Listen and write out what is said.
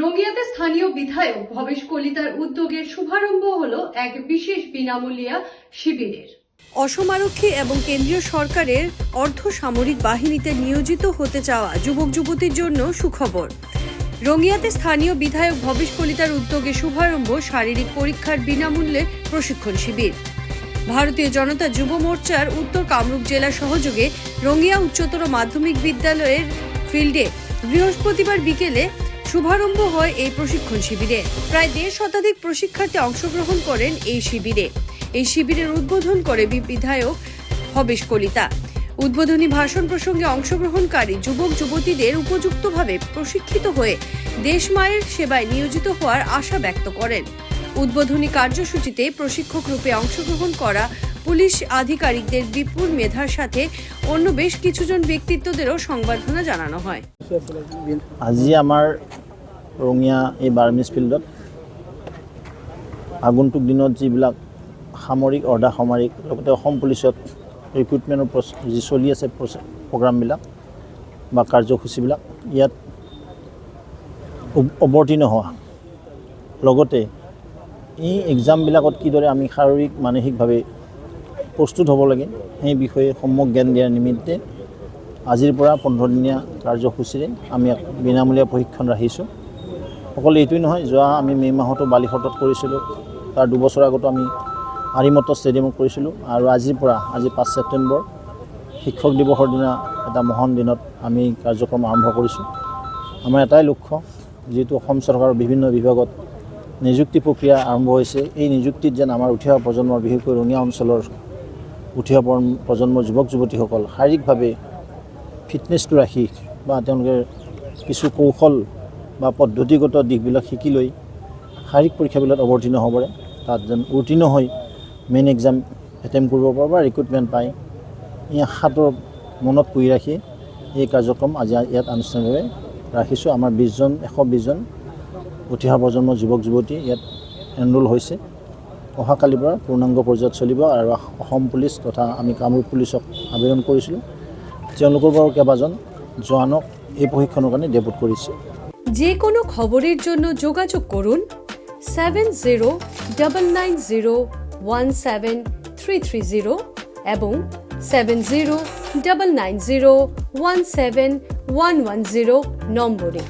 রঙিয়াতে স্থানীয় বিধায়ক ভবেশ কলিতার উদ্যোগে শুভারম্ভ হল এক বিশেষ বিনামূল্যা শিবিরের। অসম আরক্ষী এবং কেন্দ্রীয় সরকারের অর্ধ সামরিক বাহিনীতে নিয়োজিত হতে চাওয়া যুবক যুবতীর জন্য সুখবর। রঙিয়াতে স্থানীয় বিধায়ক ভবেশ কলিতার উদ্যোগে শুভারম্ভ শারীরিক পরীক্ষার বিনামূল্যে প্রশিক্ষণ শিবির। ভারতীয় জনতা যুব মোর্চার উত্তর কামরূপ জেলা সহযোগে রঙিয়া উচ্চতর মাধ্যমিক বিদ্যালয়ের ফিল্ডে বৃহস্পতিবার বিকেলে শুভারম্ভ হয় এই প্রশিক্ষণ শিবিরে। প্রায় দেড় শতাধিক প্রশিক্ষার্থী অংশগ্রহণ করেন এই শিবিরে। এই শিবিরের উদ্বোধন করে বিধায়ক হবেশ কলিতা। উদ্বোধনী ভাষণ প্রসঙ্গে অংশগ্রহণকারী যুবক যুবতীদের উপযুক্তভাবে প্রশিক্ষিত হয়ে দেশ মায়ের সেবায় নিয়োজিত হওয়ার আশা ব্যক্ত করেন। উদ্বোধনী কার্যসূচিতে প্রশিক্ষক রূপে অংশগ্রহণ করা পুলিশ আধিকারিকদের বিপুল মেধার সাথে অন্য বেশ কিছুজন ব্যক্তিত্বদেরও সংবর্ধনা জানানো হয়। আজি আমাৰ ৰঙিয়া এই বাৰ্মিজ ফিল্ডত আগন্তুক দিনত যিবিলাক সামৰিক অৰ্ধা সামৰিক লগতে অসম পুলিচত ৰিক্ৰুটমেণ্টৰ প্ৰচ যি চলি আছে প্ৰচ- প্ৰগ্ৰামবিলাক বা কাৰ্যসূচীবিলাক ইয়াত অৱ- অৱতীৰ্ণ হোৱা। লগতে এই এক্সামবিলাকত কিদৰে আমি শাৰীৰিক মানসিকভাৱে প্ৰস্তুত হ'ব লাগে সেই বিষয়ে সম্যক জ্ঞান দিয়াৰ নিমিত্তে আজিৰ পৰা পোন্ধৰ দিনীয়া কাৰ্যসূচীৰে আমি বিনামূলীয়া প্ৰশিক্ষণ ৰাখিছোঁ। অকল এইটোৱেই নহয়, যোৱা আমি মে' মাহতো বালিহটত কৰিছিলোঁ, তাৰ দুবছৰ আগতো আমি আৰিমত ষ্টেডিয়ামত কৰিছিলোঁ আৰু আজিৰ পৰা, আজি পাঁচ ছেপ্টেম্বৰ, শিক্ষক দিৱসৰ দিনা এটা মহান দিনত আমি কাৰ্যক্ৰম আৰম্ভ কৰিছোঁ। আমাৰ এটাই লক্ষ্য, যিহেতু অসম চৰকাৰৰ বিভিন্ন বিভাগত নিযুক্তি প্ৰক্ৰিয়া আৰম্ভ হৈছে, এই নিযুক্তিত যেন আমাৰ উঠি অহা প্ৰজন্মৰ, বিশেষকৈ ৰঙিয়া অঞ্চলৰ উঠি অহা প্ৰজন্ম- প্ৰজন্মৰ যুৱক যুৱতীসকল শাৰীৰিকভাৱে ফিটনেছটো ৰাখি বা তেওঁলোকে কিছু কৌশল বা পদ্ধতিগত দিশবিলাক শিকি লৈ শাৰীৰিক পৰীক্ষাবিলাকত অৱতীৰ্ণ হ'ব পাৰে। তাত যেন উত্তীৰ্ণ হৈ মেইন এক্সাম এটেম্প কৰিব পাৰে বা ৰিক্ৰুটমেণ্ট পায় এই আশাটোৰ মনত পুহি ৰাখি এই কাৰ্যক্ৰম আজি ইয়াত আনুষ্ঠানিকভাৱে ৰাখিছোঁ। আমাৰ বিছজন এশ বিছজন উঠি অহা প্ৰজন্মৰ যুৱক যুৱতী ইয়াত এনৰোল হৈছে। অহাকালিৰ পৰা পূৰ্ণাংগ পৰ্যায়ত চলিব আৰু অসম পুলিচ তথা আমি কামৰূপ পুলিচক আবেদন কৰিছিলোঁ। তেওঁলোকৰ বাৰু কেইবাজন জোৱানক এই প্ৰশিক্ষণৰ কাৰণে ডেপুট কৰিছে। যে কোনো খবরের জন্য যোগাযোগ করুন seven zero double nine zero one seven three three zero এবং seven zero double nine zero one seven one one zero নম্বরে।